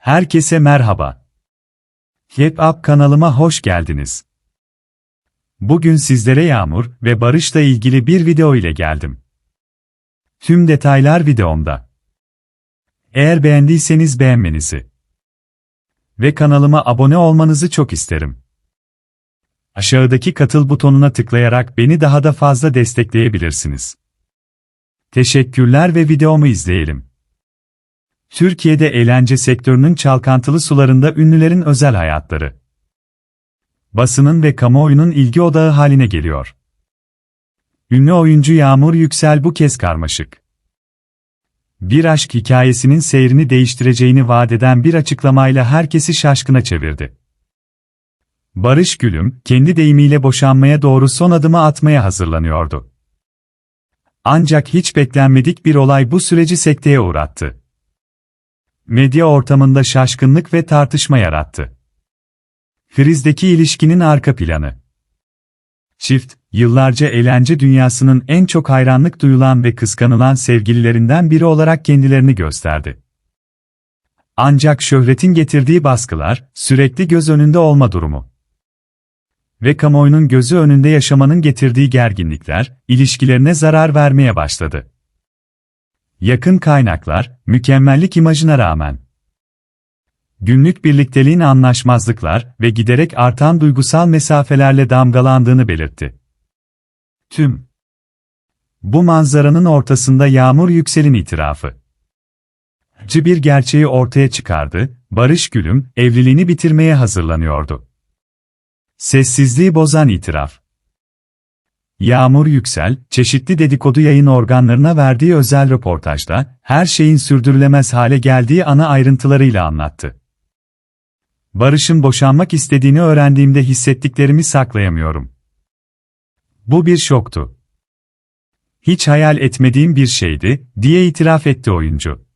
Herkese merhaba. Hep Up kanalıma hoş geldiniz. Bugün sizlere Yağmur ve Barış'la ilgili bir video ile geldim. Tüm detaylar videomda. Eğer beğendiyseniz beğenmenizi ve kanalıma abone olmanızı çok isterim. Aşağıdaki katıl butonuna tıklayarak beni daha da fazla destekleyebilirsiniz. Teşekkürler ve videomu izleyelim. Türkiye'de eğlence sektörünün çalkantılı sularında ünlülerin özel hayatları. Basının ve kamuoyunun ilgi odağı haline geliyor. Ünlü oyuncu Yağmur Yüksel bu kez karmaşık. Bir aşk hikayesinin seyrini değiştireceğini vaat eden bir açıklamayla herkesi şaşkına çevirdi. Barış Gülüm, kendi deyimiyle boşanmaya doğru son adımı atmaya hazırlanıyordu. Ancak hiç beklenmedik bir olay bu süreci sekteye uğrattı medya ortamında şaşkınlık ve tartışma yarattı. Krizdeki ilişkinin arka planı. Çift, yıllarca eğlence dünyasının en çok hayranlık duyulan ve kıskanılan sevgililerinden biri olarak kendilerini gösterdi. Ancak şöhretin getirdiği baskılar, sürekli göz önünde olma durumu ve kamuoyunun gözü önünde yaşamanın getirdiği gerginlikler, ilişkilerine zarar vermeye başladı. Yakın kaynaklar, mükemmellik imajına rağmen. Günlük birlikteliğin anlaşmazlıklar ve giderek artan duygusal mesafelerle damgalandığını belirtti. Tüm bu manzaranın ortasında Yağmur Yüksel'in itirafı. Acı bir gerçeği ortaya çıkardı, Barış Gülüm, evliliğini bitirmeye hazırlanıyordu. Sessizliği bozan itiraf. Yağmur Yüksel, çeşitli dedikodu yayın organlarına verdiği özel röportajda, her şeyin sürdürülemez hale geldiği ana ayrıntılarıyla anlattı. Barış'ın boşanmak istediğini öğrendiğimde hissettiklerimi saklayamıyorum. Bu bir şoktu. Hiç hayal etmediğim bir şeydi, diye itiraf etti oyuncu.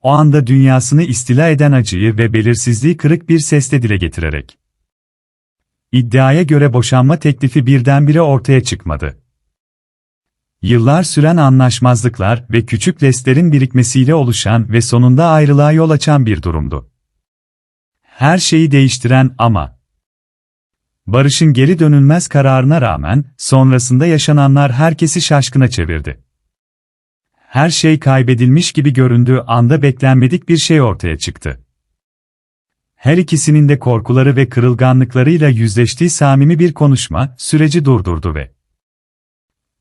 O anda dünyasını istila eden acıyı ve belirsizliği kırık bir sesle dile getirerek. İddiaya göre boşanma teklifi birdenbire ortaya çıkmadı. Yıllar süren anlaşmazlıklar ve küçük leslerin birikmesiyle oluşan ve sonunda ayrılığa yol açan bir durumdu. Her şeyi değiştiren ama Barış'ın geri dönülmez kararına rağmen sonrasında yaşananlar herkesi şaşkına çevirdi. Her şey kaybedilmiş gibi göründüğü anda beklenmedik bir şey ortaya çıktı her ikisinin de korkuları ve kırılganlıklarıyla yüzleştiği samimi bir konuşma, süreci durdurdu ve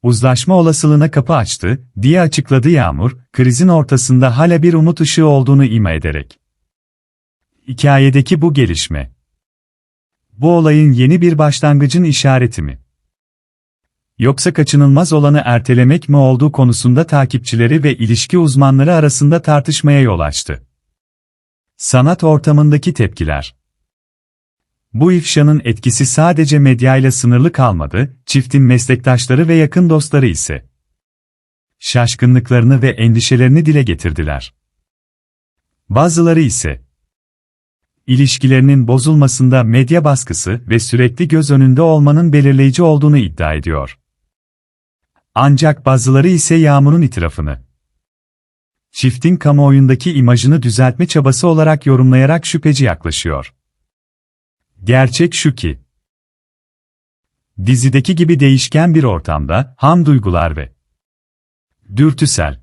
uzlaşma olasılığına kapı açtı, diye açıkladı Yağmur, krizin ortasında hala bir umut ışığı olduğunu ima ederek. Hikayedeki bu gelişme. Bu olayın yeni bir başlangıcın işareti mi? Yoksa kaçınılmaz olanı ertelemek mi olduğu konusunda takipçileri ve ilişki uzmanları arasında tartışmaya yol açtı. Sanat ortamındaki tepkiler. Bu ifşanın etkisi sadece medyayla sınırlı kalmadı, çiftin meslektaşları ve yakın dostları ise şaşkınlıklarını ve endişelerini dile getirdiler. Bazıları ise ilişkilerinin bozulmasında medya baskısı ve sürekli göz önünde olmanın belirleyici olduğunu iddia ediyor. Ancak bazıları ise Yağmur'un itirafını çiftin kamuoyundaki imajını düzeltme çabası olarak yorumlayarak şüpheci yaklaşıyor. Gerçek şu ki, dizideki gibi değişken bir ortamda, ham duygular ve dürtüsel